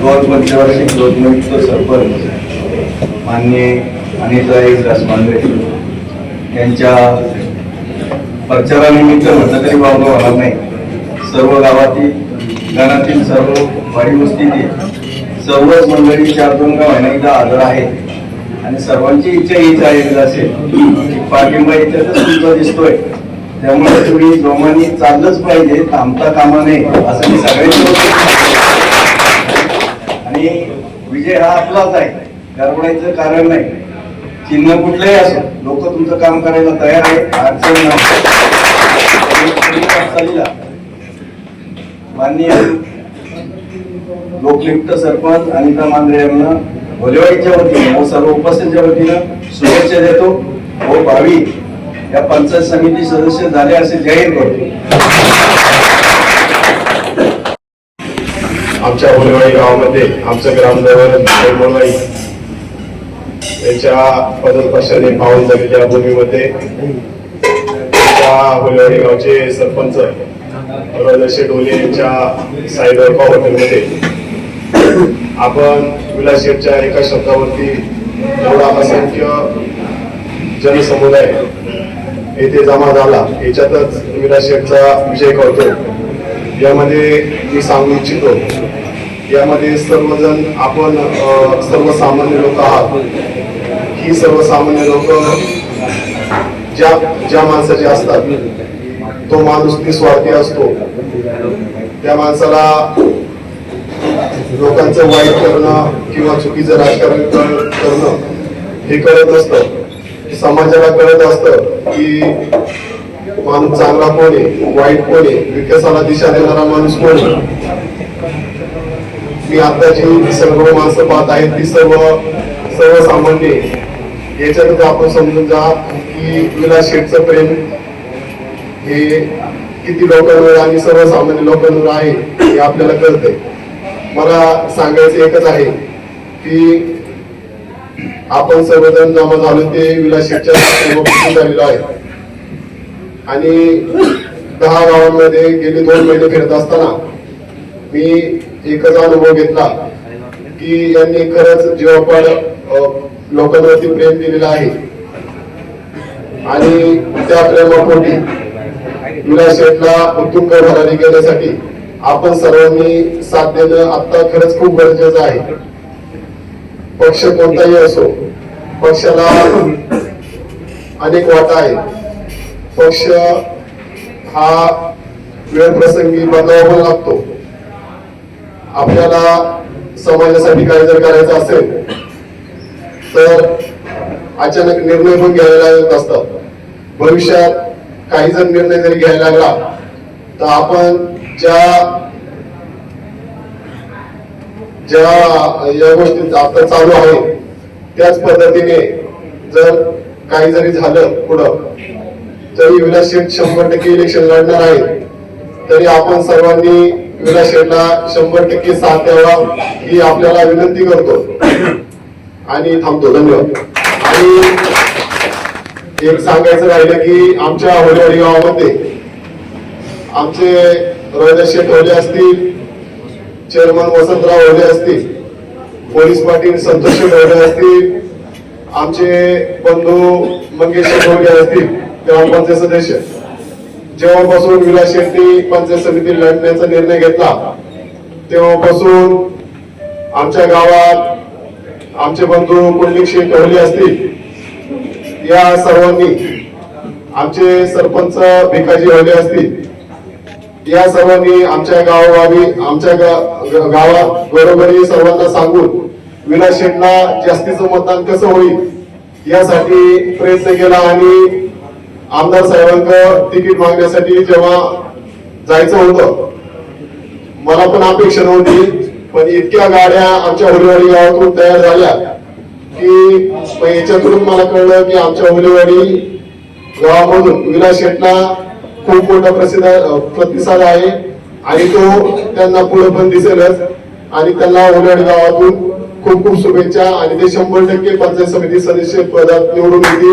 दोन पंचवार्षिक लोकनियुक्त सरपंच मान्य अनिता एकदास मांढरे यांच्या प्रचारानिमित्त म्हटलं तरी वावलं होणार नाही. सर्व गावातील गणातील सर्व वाडी वस्तीतील सर्वच मंडळी चार दोन गाव आहे ना इथं आणि सर्वांची इच्छा हीच आहे असेल पाठिंबा इथं तुमचा दिसतोय. त्यामुळे तुम्ही जोमानी चाललंच पाहिजे थांबता कामा नये असं मी सगळ्यांनी आणि विजय हा आपलाच आहे. गरबडायचं कारण नाही. चिन्ह कुठलंही असो लोक तुमचं काम करायला तयार आहे अडचण नाही. माननीय लोकयुक्त सरपंच अनिता मांद्रे यांना भोलेवाडीच्या वतीनं व सर्व उपस्थितच्या वतीनं शुभेच्छा देतो. व भावी या पंचायत समिती सदस्य झाले असे जाहीर करतो. आमच्या बोलवाई गावामध्ये आमचं ग्रामदैवत बोलवाडी यांच्या पदस्पर्शाने पाहून झालेल्या भूमीमध्ये बोलवाई गावचे सरपंच रजशे डोले यांच्या साईबाबा हॉटेलमध्ये आपण विलासशेठच्या एका शब्दावरती एवढा असंख्य जनसमुदाय येथे जमा झाला. याच्यातच विलासशेठचा विजय करतो यामध्ये मी सांगू इच्छितो यामध्ये सर्वजण आपण सर्वसामान्य लोक आहात. ही सर्वसामान्य लोक ज्या ज्या माणसाचे असतात तो माणूस निस्वार्थी असतो. त्या माणसाला लोकांचं वाईट करणं किंवा चुकीचं राजकारण कर- करणं हे कळत असतं. समाजाला कळत असतं की माणूस चांगला कोण आहे वाईट कोण आहे विकासाला दिशा देणारा माणूस कोण आहे? मी आताची सर्व माणसं पाहत आहेत ती सर्व सर्वसामान्य आहे. याच्यातच आपण समजून जा की विलास शेठचं प्रेम हे किती लोकांवर आणि सर्वसामान्य लोकांवर आहे हे आपल्याला कळते मला सांगायचं एकच आहे की आपण सर्वजण जमा झालो ते विलास शेठच्या झालेलो आहे आणि दहा गावांमध्ये गेले दोन महिने फिरत असताना मी एकच अनुभव घेतला की यांनी खरंच जीवापाड लोकांवरती प्रेम केलेलं आहे. आणि त्या प्रेमापोटी विलास शेठला उत्तुंग भरारी घेण्यासाठी आपण सर्वांनी साथ देणं आता खरंच खूप गरजेचं आहे. पक्ष कोणताही असो पक्षाला अनेक वाटा आहेत. पक्ष हा वेळ प्रसंगी बदलावा लागतो. आपल्याला समाजासाठी काय जर करायचं असेल तर अचानक निर्णय पण घ्यायला लागत असतात. भविष्यात काही जर निर्णय जरी घ्यायला लागला तर आपण ज्या ज्या या गोष्टी आता चालू आहे त्याच पद्धतीने जर काही जरी झालं पुढं तरी विलास शेठ शंभर टक्के इलेक्शन लढणार आहे. तरी आपण सर्वांनी विलास शेठला शंभर टक्के साथ द्यावा ही आपल्याला विनंती करतो. आणि थांबतो. धन्यवाद. आणि एक सांगायचं राहिलं की आमच्या होलेवाडी गावामध्ये आमचे रोहिदास शेठ होले असतील चेअरमन वसंतराव होले असतील पोलीस पाटील संतोष शेठ होले असतील आमचे बंधू मंगेश शेठ होले असतील ग्रामपंचायत सदस्य. जेव्हापासून विलास शेट्टी पंचायत समिती लढण्याचा निर्णय घेतला तेव्हापासून आमच्या गावात आमचे बंधू पुंडलिक शेठ होले असतील या सर्वांनी आमचे सरपंच भिकाजी होले असतील या सर्वांनी आमच्या गावोगावी आमच्या गावात बरोबरी सर्वांना सांगून विलास शेटला जास्तीचं मतदान कसं होईल यासाठी प्रयत्न केला आणि आमदार साहेबांक तिकीट मागण्यासाठी जेव्हा जायचं होतं मला पण अपेक्षा नव्हती पण इतक्या गाड्या आमच्या हुलेवाडी गावातून तयार झाल्या की याच्यातून मला कळलं की आमच्या हुलेवाडी गावामधून विलास शेटला खूप मोठा प्रसिद्ध प्रतिसाद आहे आणि तो त्यांना पुढे पण दिसेलच. आणि त्यांना हुलेवाडी गावातून खूप खूप शुभेच्छा आणि ते शंभर टक्के पंचायत समिती सदस्य पदात निवडून येतील.